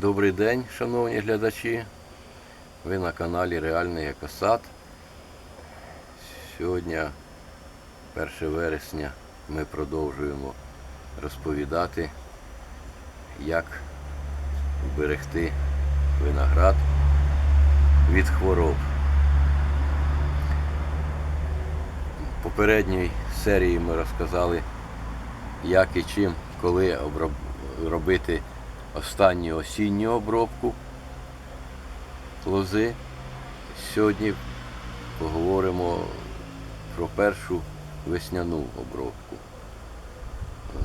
Добрий день, шановні глядачі. Ви на каналі Реальний Екосад. Сьогодні, 1 вересня, ми продовжуємо розповідати, як вберегти виноград від хвороб. В попередній серії ми розказали, як і чим, коли робити останню осінню обробку лози. Сьогодні поговоримо про першу весняну обробку.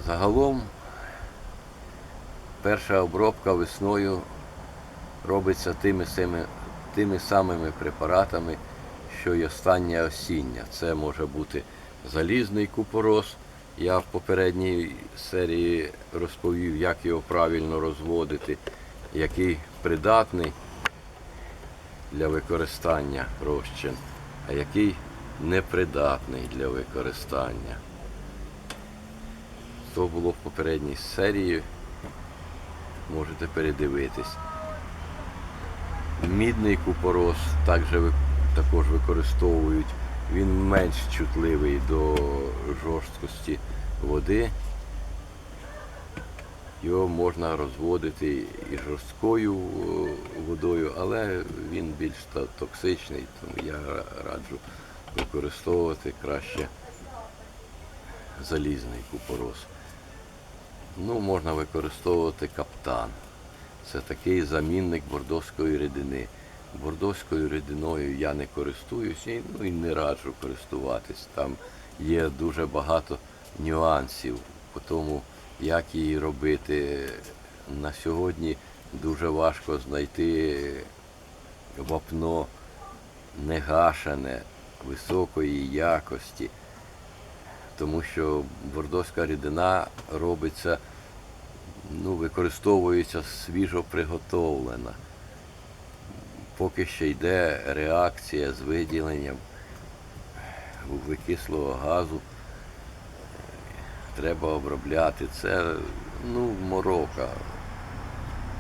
Загалом перша обробка весною робиться тими, сими- тими самими препаратами, що й остання осіння. Це може бути залізний купорос. Я в попередній серії розповів, як його правильно розводити, який придатний для використання розчин, а який непридатний для використання. То було в попередній серії. Можете передивитись. Мідний купорос також, використовують. Він менш чутливий до жорсткості води. Його можна розводити і жорсткою е, водою, але він більш токсичний, тому я раджу використовувати краще залізний купорос. Ну, можна використовувати каптан. Це такий замінник бордоської рідини. Бордоською рідиною я не користуюсь ну, і не раджу користуватись. Там є дуже багато нюансів по тому, як її робити. На сьогодні дуже важко знайти вапно негашене, високої якості, тому що бордоська рідина робиться ну, використовується свіжо приготовлена. Поки ще йде реакція з виділенням вуглекислого газу, треба обробляти. Це ну, морока.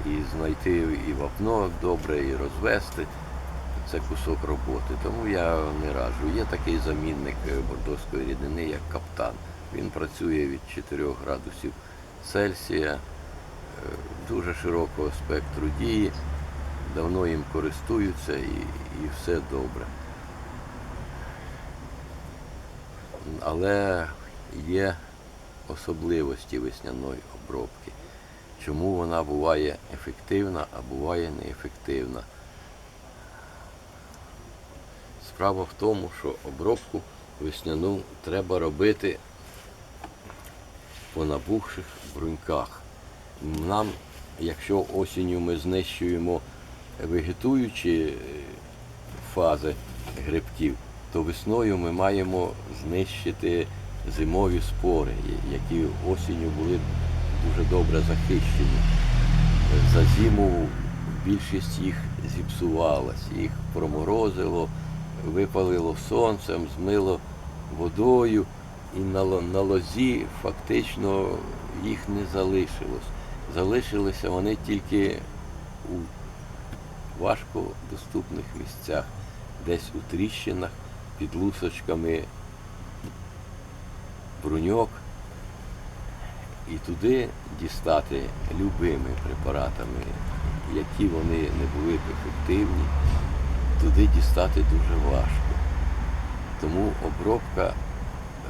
І знайти і вапно добре, і розвести. Це кусок роботи. Тому я не раджу. Є такий замінник е, бордоської рідини, як каптан. Він працює від 4 градусів Цельсія е, дуже широкого спектру дії, давно їм користуються і, і все добре. Але є особливості весняної обробки. Чому вона буває ефективна, а буває неефективна. Справа в тому, що обробку весняну треба робити по набухших бруньках. Нам, якщо осінню ми знищуємо вегетуючі е, фази грибків, то весною ми маємо знищити зимові спори, які осінню були дуже добре захищені. За зиму більшість їх зіпсувалась, їх проморозило, випалило сонцем, змило водою, і на, лозі фактично їх не залишилось. Залишилися вони тільки у важко доступних місцях, десь у тріщинах, під лусочками бруньок. І туди дістати любими препаратами, які вони не були б ефективні, туди дістати дуже важко. Тому обробка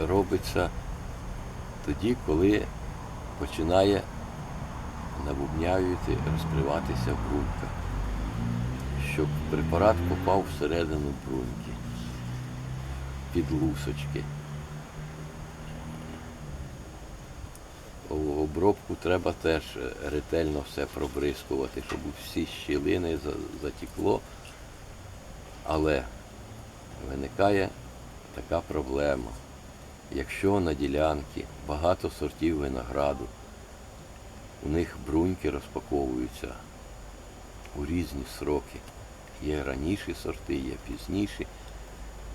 робиться тоді, коли починає набубняювати, розкриватися брунька, щоб препарат попав всередину бруньки, під лусочки. О- Обробку треба теж ретельно все пробризкувати, щоб всі щілини за- затікло. Але виникає така проблема. Якщо на ділянці багато сортів винограду, у них бруньки розпаковуються у різні сроки. Є раніші сорти, є пізніші.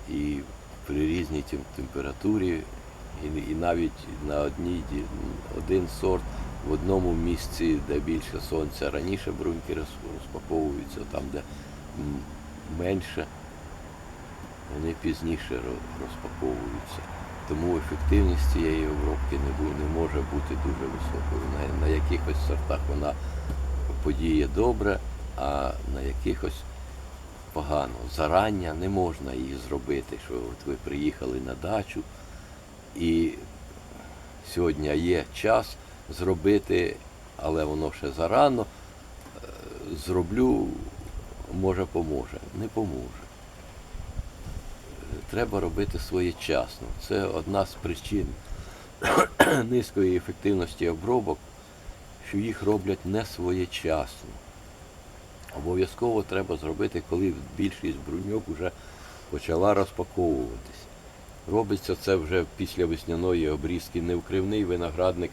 І при різній температурі І, і навіть на одній один сорт в одному місці, де більше сонця, раніше бруньки роз- розпаковуються, там, де менше, вони пізніше розпаковуються. Тому ефективність цієї обробки не, бу- не може бути дуже високою. На, на якихось сортах вона подіє добре, а на якихось погано. Зарання не можна їх зробити, що от ви приїхали на дачу і сьогодні є час зробити, але воно ще зарано. Е, Зроблю, може поможе. Не поможе. Треба робити своєчасно. Це одна з причин низької ефективності обробок, що їх роблять не своєчасно. Обов'язково треба зробити, коли більшість бруньок вже почала розпаковуватись. Робиться це вже після весняної обрізки. Невкривний виноградник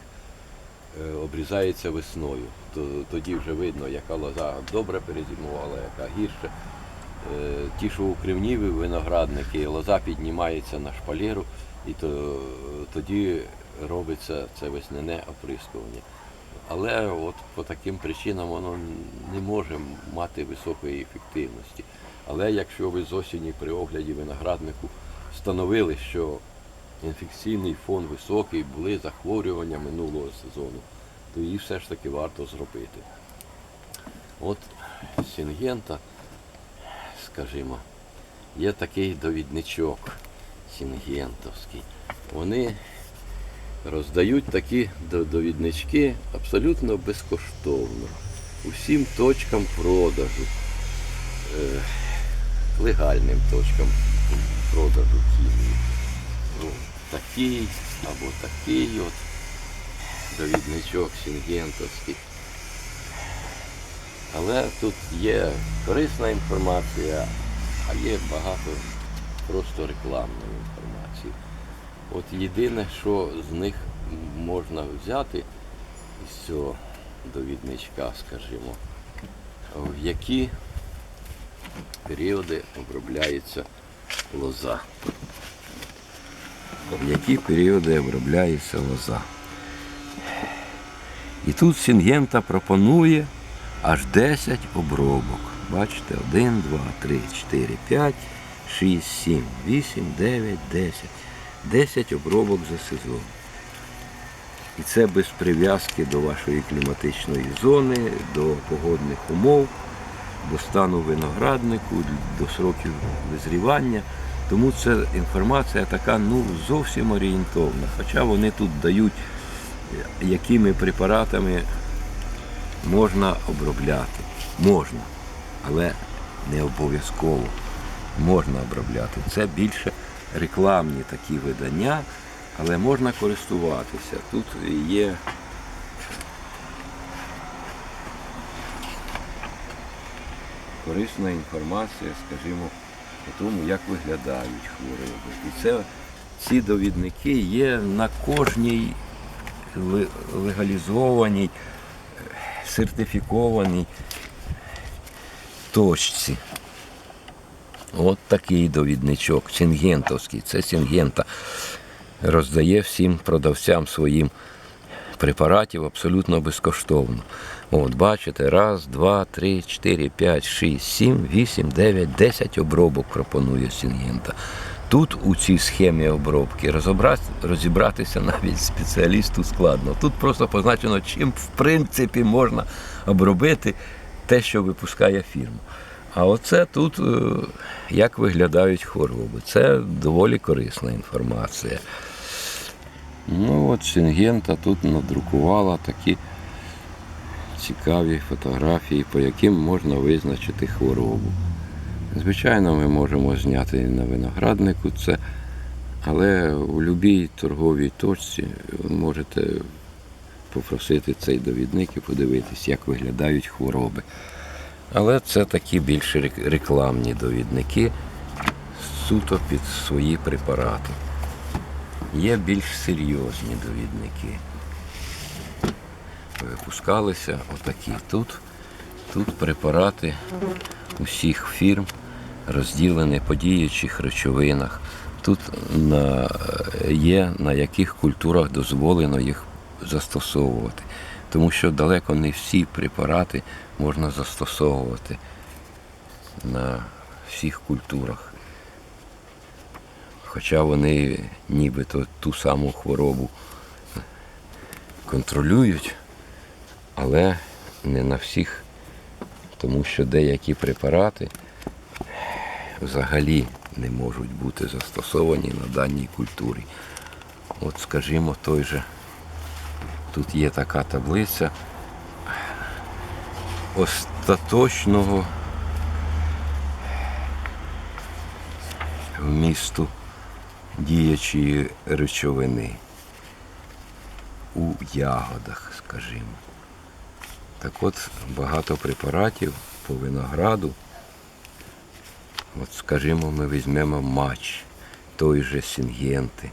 е, обрізається весною. Тоді вже видно, яка лоза добре перезимувала, яка гірше. Ті, що укривніві виноградники, лоза піднімається на шпалеру, і то, тоді робиться це весняне оприскування. Але от по таким причинам воно не може мати високої ефективності. Але якщо ви з осені при огляді винограднику встановили, що інфекційний фон високий, були захворювання минулого сезону, то її все ж таки варто зробити. От Сінгента, скажімо, є такий довідничок сінгентовський. Вони роздають такі довіднички абсолютно безкоштовно усім точкам продажу, е, легальним точкам продажу хімії. Ну, такий або такий от довідничок сінгентовський. Але тут є корисна інформація, а є багато просто рекламної інформації. От єдине, що з них можна взяти із цього довідничка, скажімо, в які періоди обробляється лоза. В які періоди обробляється лоза. І тут Сінгента пропонує аж 10 обробок. Бачите, 1, 2, 3, 4, 5, 6, 7, 8, 9, 10. 10 обробок за сезон. І це без прив'язки до вашої кліматичної зони, до погодних умов, до стану винограднику, до сроків визрівання. Тому це інформація така ну, зовсім орієнтовна. Хоча вони тут дають, е, якими препаратами можна обробляти. Можна, але не обов'язково можна обробляти. Це більше рекламні такі видання, але можна користуватися. Тут є корисна інформація, скажімо, по тому, як виглядають хвороби. І це, ці довідники є на кожній легалізованій, е, сертифікованій точці. От такий довідничок, Сінгентовський. Це Сінгента роздає всім продавцям своїм препаратів абсолютно безкоштовно. От, бачите, раз, два, три, чотири, п'ять, шість, сім, вісім, дев'ять, десять обробок пропонує Сінгента. Тут у цій схемі обробки розібратися навіть спеціалісту складно. Тут просто позначено, чим в принципі можна обробити те, що випускає фірма. А оце тут е, як виглядають хвороби. Це доволі корисна інформація. Ну от Сінгента тут надрукувала такі цікаві фотографії, по яким можна визначити хворобу. Звичайно, ми можемо зняти на винограднику це, але у будь-якій торговій точці ви можете попросити цей довідник і подивитись, як виглядають хвороби. Але це такі більш рекламні довідники суто під свої препарати. Є більш серйозні довідники. Випускалися отакі. Тут, тут препарати усіх фірм розділені по діючих речовинах. тут на, є на яких культурах дозволено їх застосовувати. Тому що далеко не всі препарати можна застосовувати на всіх культурах. Хоча вони нібито ту саму хворобу контролюють, але не на всіх, тому що деякі препарати взагалі не можуть бути застосовані на даній культурі. От, скажімо, той же, тут є така таблиця остаточного вмісту діячої речовини у ягодах, скажімо. Так от багато препаратів по винограду. От, скажімо, ми візьмемо матч, той же Сінгенти.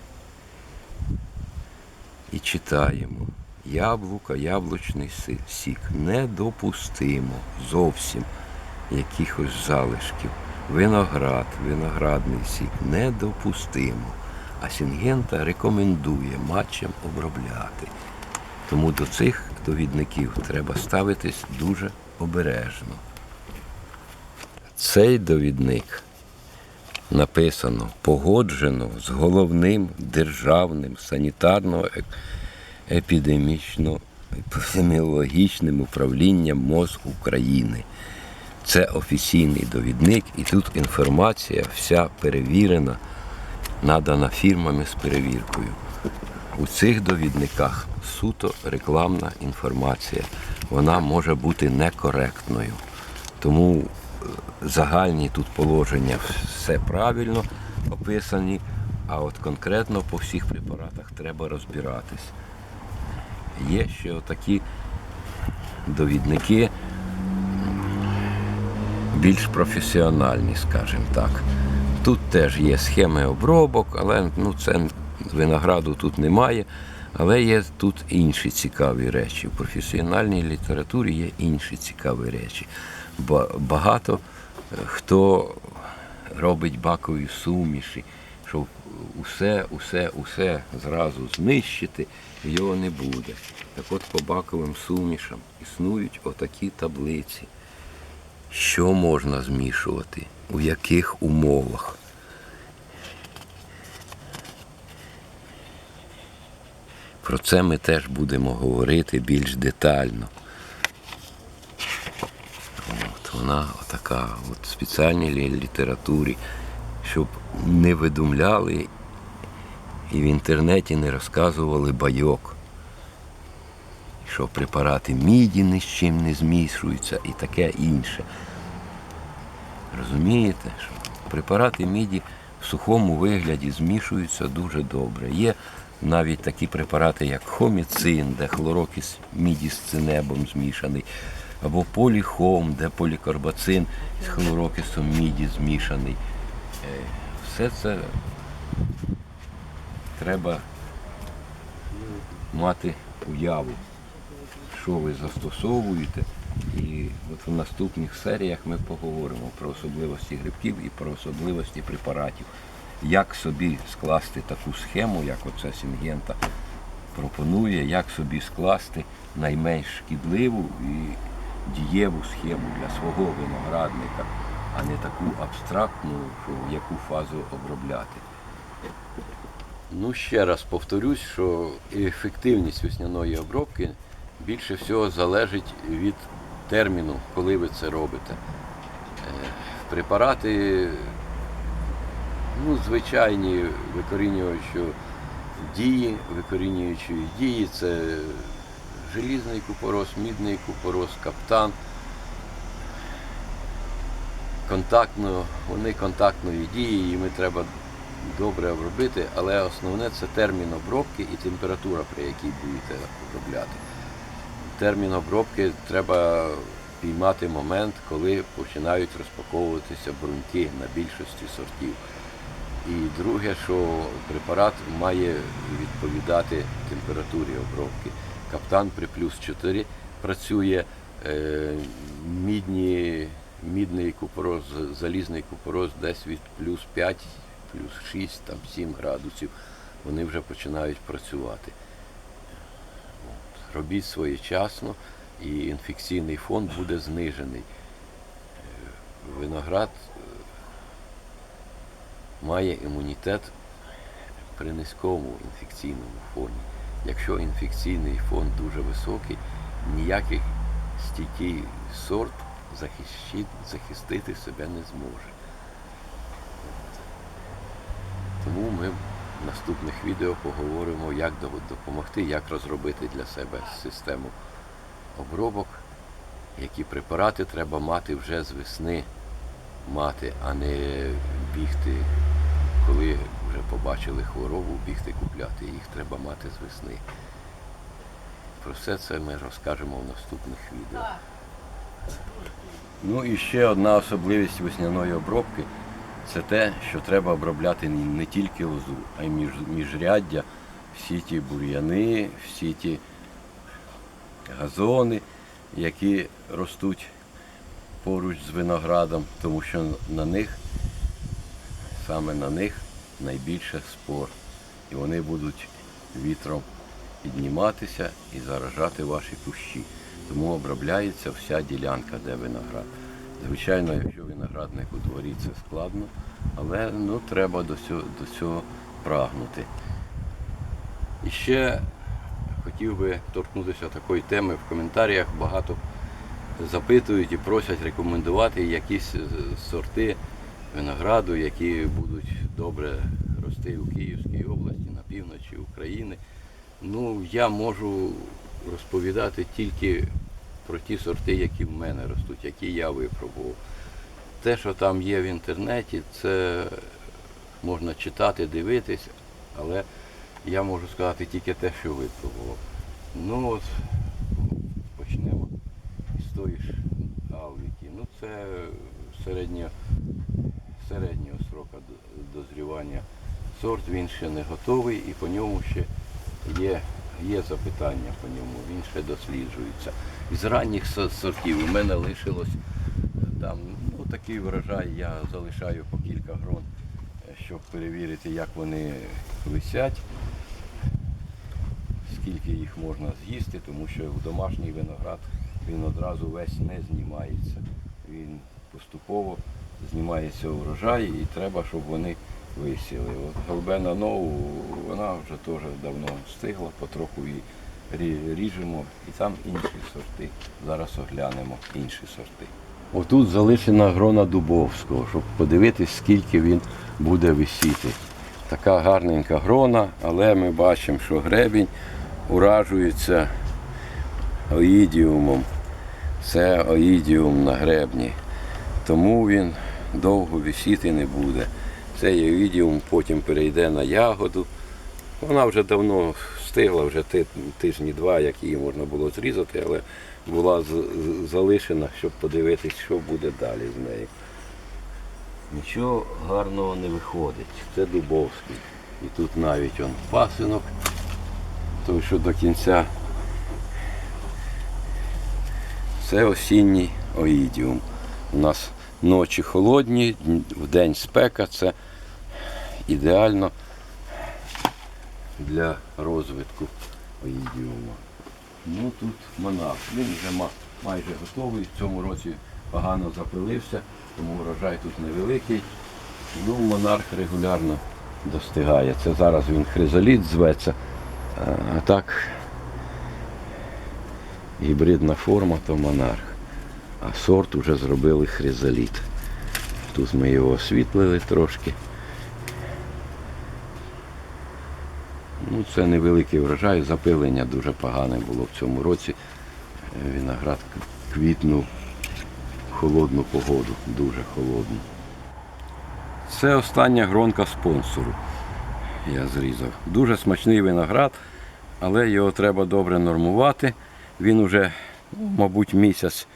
І читаємо. Яблука, яблучний сік. Недопустимо зовсім якихось залишків. Виноград, виноградний сік недопустимо. А Сінгента рекомендує матчем обробляти. Тому до цих довідників треба ставитись дуже обережно. Цей довідник написано погоджено з головним державним санітарно-епідемічно-епідеміологічним управлінням МОЗ України. Це офіційний довідник, і тут інформація вся перевірена, надана фірмами з перевіркою. У цих довідниках суто рекламна інформація. Вона може бути некоректною. Тому е, загальні тут положення все правильно описані, а от конкретно по всіх препаратах треба розбиратись. Є ще отакі довідники більш професіональні, скажімо так. Тут теж є схеми обробок, але ну, це винограду тут немає. Але є тут інші цікаві речі. В професіональній літературі є інші цікаві речі. Ба- Багато е, хто робить бакові суміші, щоб усе, усе, усе зразу знищити, його не буде. Так от по баковим сумішам існують отакі таблиці що можна змішувати, у яких умовах. Про це ми теж будемо говорити більш детально. От вона така от в спеціальній літературі, щоб не видумляли і в інтернеті не розказували байок що препарати міді ні з чим не змішуються і таке інше. Розумієте, що препарати міді в сухому вигляді змішуються дуже добре. Є навіть такі препарати, як хоміцин, де хлорокіс міді з цинебом змішаний, або поліхом, де полікарбацин з хлорокісом міді змішаний. Е, Все це треба мати уяву що ви застосовуєте. І от в наступних серіях ми поговоримо про особливості грибків і про особливості препаратів. Як собі скласти таку схему, як оця Сінгента пропонує, як собі скласти найменш шкідливу і дієву схему для свого виноградника, а не таку абстрактну, що яку фазу обробляти. Ну, ще раз повторюсь, що ефективність весняної обробки більше всього залежить від терміну, коли ви це робите. Е, Препарати, ну, звичайні викорінюючі дії, викорінюючої дії це желізний купорос, мідний купорос, каптан. Контактно, вони контактної дії, їми треба добре обробити, але основне це термін обробки і температура, при якій будете обробляти. Термін обробки треба піймати момент, коли починають розпаковуватися бруньки на більшості сортів. І друге, що препарат має відповідати температурі обробки. Каптан при плюс 4 працює, е, мідні, мідний купороз, залізний купороз десь від плюс 5 плюс 6, там 7 градусів, вони вже починають працювати. От. Робіть своєчасно і інфекційний фон буде знижений. Е, Виноград має імунітет при низькому інфекційному фоні. Якщо інфекційний фон дуже високий, ніякий стійкий сорт захистити себе не зможе. Тому ми в наступних відео поговоримо, як допомогти, як розробити для себе систему обробок, які препарати треба мати вже з весни мати, а не бігти, коли вже побачили хворобу, бігти купляти. Їх треба мати з весни. Про все це ми розкажемо в наступних відео. Ну і ще одна особливість весняної обробки це те, що треба обробляти не тільки лозу, а й між, міжряддя, всі ті бур'яни, всі ті газони, які ростуть поруч з виноградом, тому що на них, саме на них найбільше спор. І вони будуть вітром підніматися і заражати ваші кущі. Тому обробляється вся ділянка, де виноград. Звичайно, якщо виноградник у дворі, це складно, але ну, треба до цього, до цього прагнути. І ще хотів би торкнутися такої теми в коментарях. Багато запитують і просять рекомендувати якісь сорти винограду, які будуть добре рости у Київській області, на півночі України. Ну, я можу розповідати тільки про ті сорти, які в мене ростуть, які я випробував. Те, що там є в інтернеті, це можна читати, дивитись, але я можу сказати тільки те, що випробував. Ну от почнемо з тої ж Алвіки. Ну це середньо, середнього срока дозрівання сорт, він ще не готовий і по ньому ще є, є запитання по ньому, він ще досліджується. Із ранніх сортів у мене лишилось там ну, такий врожай, я залишаю по кілька грон, е, щоб перевірити, як вони висять, скільки їх можна з'їсти, тому що в домашній виноград він одразу весь не знімається. Він поступово знімається урожай і треба, щоб вони висіли. От Голбена нову, вона вже теж давно стигла, потроху її ріжемо і там інші сорти. Зараз оглянемо інші сорти. Отут залишена грона Дубовського, щоб подивитись, скільки він буде висіти. Така гарненька грона, але ми бачимо, що гребінь уражується оїдіумом. Це оїдіум на гребні. Тому він довго висіти не буде. Цей оїдіум потім перейде на ягоду. Вона вже давно встигла, вже тижні два, як її можна було зрізати, але була залишена, щоб подивитись, що буде далі з нею. Нічого гарного не виходить. Це Дубовський. І тут навіть он пасинок, той, що до кінця. Це осінній оїдіум. У нас ночі холодні, в день спека, це ідеально для розвитку оїдіуму. Ну тут монах. Він вже майже готовий. В цьому році погано запилився, тому врожай тут невеликий. Ну, монарх регулярно достигає. Це зараз він хризоліт зветься. А так гібридна форма то монарх. А сорт вже зробили хризоліт. Тут ми його освітлили трошки. Ну, це невеликий врожай, запилення дуже погане було в цьому році. Е, Виноград квітнув в холодну погоду, дуже холодну. Це остання гронка спонсору. Я зрізав. Дуже смачний виноград, але його треба добре нормувати. Він уже, ну, мабуть, місяць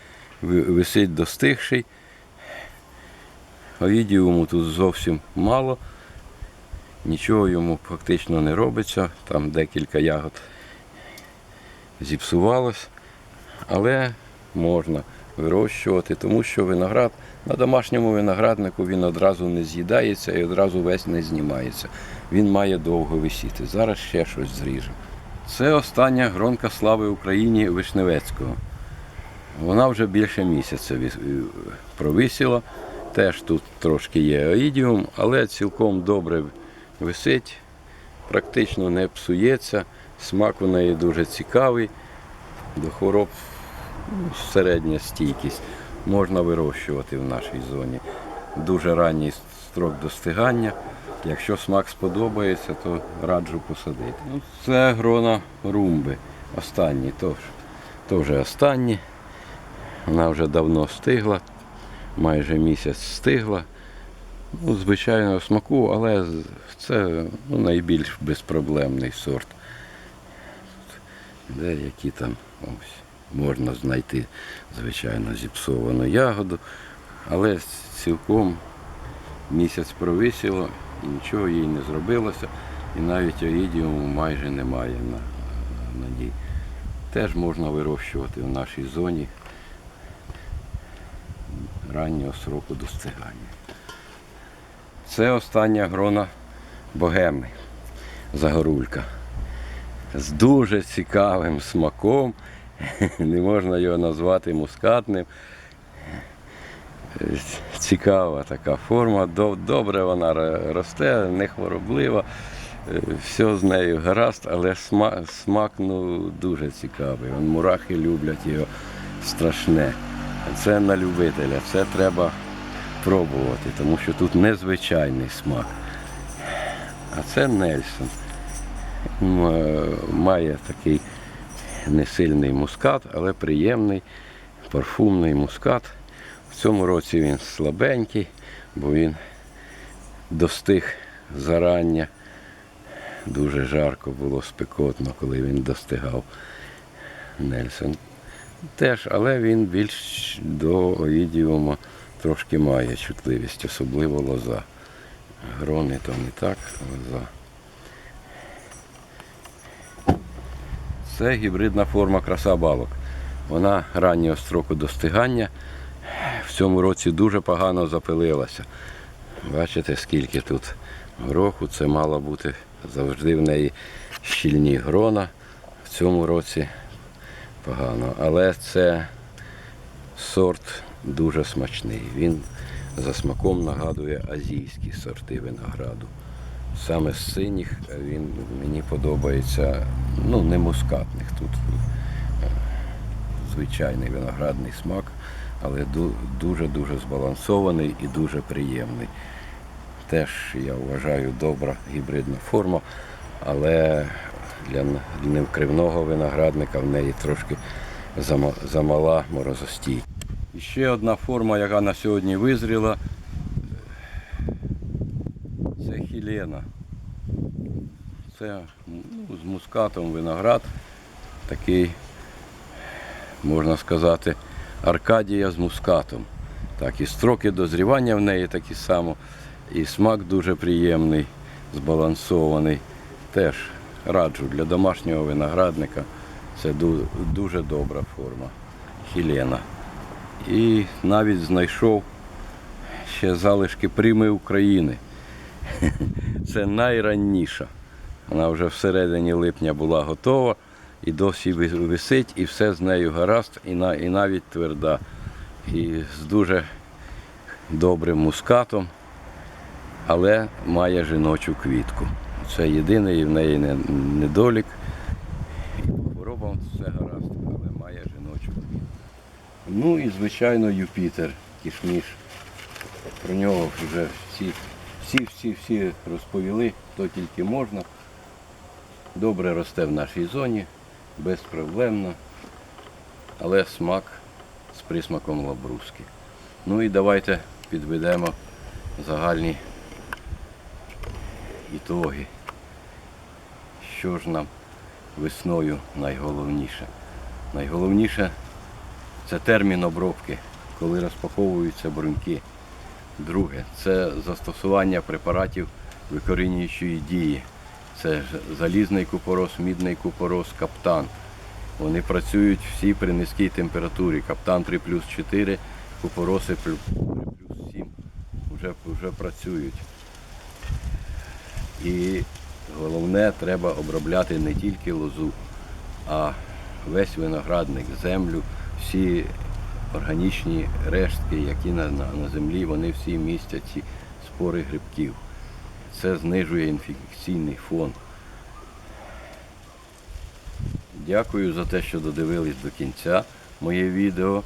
висить достигший. Овідіуму тут зовсім мало. Нічого йому фактично не робиться. Там декілька ягод зіпсувалось, але можна вирощувати, тому що виноград на домашньому винограднику він одразу не з'їдається і одразу весь не знімається. Він має довго висіти. Зараз ще щось зріжемо. Це остання гронка слави Україні Вишневецького. Вона вже більше місяця провисіла. Теж тут трошки є оїдіум, але цілком добре висить, практично не псується. Смак у неї дуже цікавий. До хвороб ну, середня стійкість. Можна вирощувати в нашій зоні. Дуже ранній строк достигання. Якщо смак сподобається, то раджу посадити. Ну, це грона румби. Останні. Теж останні. Вона вже давно стигла, майже місяць стигла. Ну, звичайного смаку, але це ну, найбільш безпроблемний сорт. Деякі там ось, можна знайти, звичайно, зіпсовану ягоду, але цілком місяць провисіло і нічого їй не зробилося, і навіть оїдіуму майже немає на, на ній. Теж можна вирощувати в нашій зоні раннього сроку достигання. Це остання грона богеми Загорулька. З дуже цікавим смаком. Не можна його назвати мускатним. Цікава така форма, добре вона росте, не хвороблива, все з нею гаразд, але смак, смак ну, дуже цікавий. Мурахи люблять його страшне. Це на любителя, це треба пробувати, тому що тут незвичайний смак. А це Нельсон. Е, Має такий несильний мускат, але приємний, парфумний мускат. В цьому році він слабенький, бо він достиг зарання. Дуже жарко було спекотно, коли він достигав Нельсон. Теж, але він більш до оїдіума трошки має чутливість, особливо лоза. Грони то не так, лоза. Це гібридна форма краса балок. Вона раннього строку достигання. В цьому році дуже погано запилилася. Бачите, скільки тут гороху, це мало бути завжди в неї щільні грона. В цьому році погано. Але це сорт дуже смачний. Він за смаком нагадує азійські сорти винограду. Саме з синіх він мені подобається, ну, не мускатних. Тут е, звичайний виноградний смак, але дуже-дуже збалансований і дуже приємний. Теж, я вважаю, добра гібридна форма, але для невкривного виноградника в неї трошки замала морозостій. І ще одна форма, яка на сьогодні визріла, це хілена. Це ну, з мускатом виноград, такий, можна сказати, Аркадія з мускатом. Так, і строки дозрівання в неї такі само, і смак дуже приємний, збалансований. Теж раджу для домашнього виноградника. Це дуже добра форма хілена. І навіть знайшов ще залишки прими України. Це найранніша. Вона вже всередині липня була готова і досі висить, і все з нею гаразд, і, на, і навіть тверда. І з дуже добрим мускатом, але має жіночу квітку. Це єдиний в неї не- недолік. І по хворобам все гаразд, але має жіночу. Ну і, звичайно, Юпітер, кішміш. Про нього вже всі, всі, всі, всі розповіли, хто тільки можна. Добре росте в нашій зоні, безпроблемно, але смак з присмаком лабруски. Ну і давайте підведемо загальні ітоги. Що ж нам весною найголовніше? Найголовніше це термін обробки, коли розпаковуються бруньки. Друге це застосування препаратів викорінюючої дії. Це залізний купорос, мідний купорос, каптан. Вони працюють всі при низькій температурі. Каптан при плюс 4, купороси при при плюс 7 вже, вже працюють. І головне, треба обробляти не тільки лозу, а весь виноградник, землю, всі органічні рештки, які на, на, на землі, вони всі містять ці спори грибків. Це знижує інфекційний фон. Дякую за те, що додивились до кінця моє відео.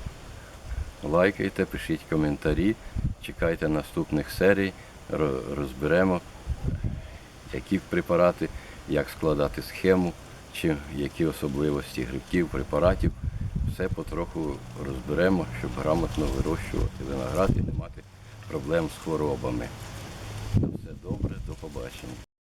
Лайкайте, пишіть коментарі, чекайте наступних серій, розберемо, які препарати, як складати схему, чи які особливості грибків, препаратів. Все потроху розберемо, щоб грамотно вирощувати виноград і не мати проблем з хворобами. Все добре, до побачення.